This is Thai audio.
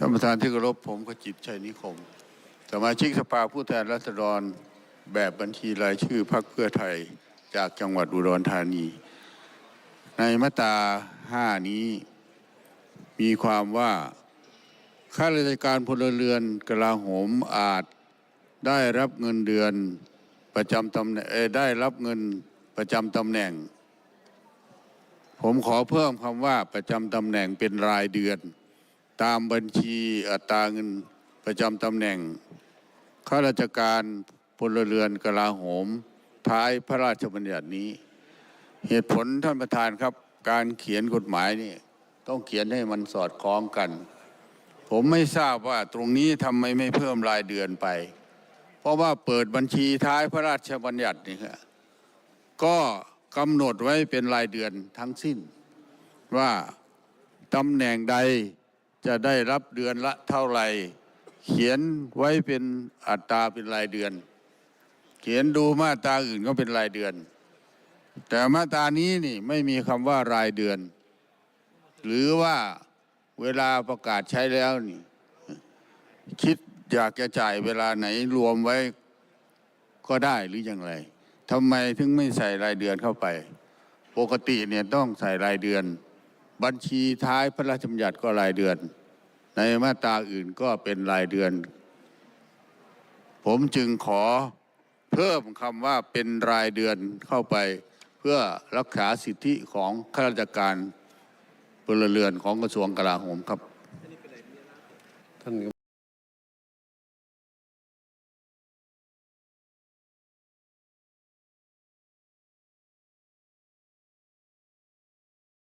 ท่านประธานที่เคารพผมก็จิตชัยนิคม สมาชิกสภาผู้แทนราษฎรแบบบัญชีรายชื่อพรรคเพื่อไทยจากจังหวัดอุดรธานี ในมาตราห้านี้มีความว่าข้าราชการพลเรือนกลาโหมอาจได้รับเงินเดือนประจำตำแหน่งได้รับเงินประจำตำแหน่ง ผมขอเพิ่มคำว่าประจำตำแหน่งเป็นรายเดือน ตามบัญชีอัตราเงินประจำตำแหน่งข้าราชการพลเรือนกลาโหม ท้ายพระราชบัญญัตินี้ เหตุผลท่านประธานครับ การเขียนกฎหมายนี่ต้องเขียนให้มันสอดคล้องกัน ผมไม่ทราบว่าตรงนี้ทำไมไม่เพิ่มรายเดือนไป เพราะว่าเปิดบัญชีท้ายพระราชบัญญัตินี่ครับก็กำหนดไว้เป็นรายเดือนทั้งสิ้น ว่าตำแหน่งใด จะได้รับเดือนละเท่าไหร่ เขียนไว้เป็นอัตราเป็นรายเดือน เขียนดูมาตราอื่นก็เป็นรายเดือน แต่มาตรานี้นี่ไม่มีคำว่ารายเดือน หรือว่าเวลาประกาศใช้แล้วนี่คิดอยากจะจ่ายเวลาไหนรวมไว้ก็ได้หรืออย่างไรทำไมถึงไม่ใส่รายเดือนเข้าไป ปกติเนี่ยต้องใส่รายเดือน บัญชีท้ายพระราชบัญญัติก็รายเดือน ในมาตราอื่นก็เป็นรายเดือน ผมจึงขอเพิ่มคำว่าเป็นรายเดือนเข้าไปเพื่อรักษาสิทธิของข้าราชการพลเรือนของกระทรวงกลาโหมครับท่าน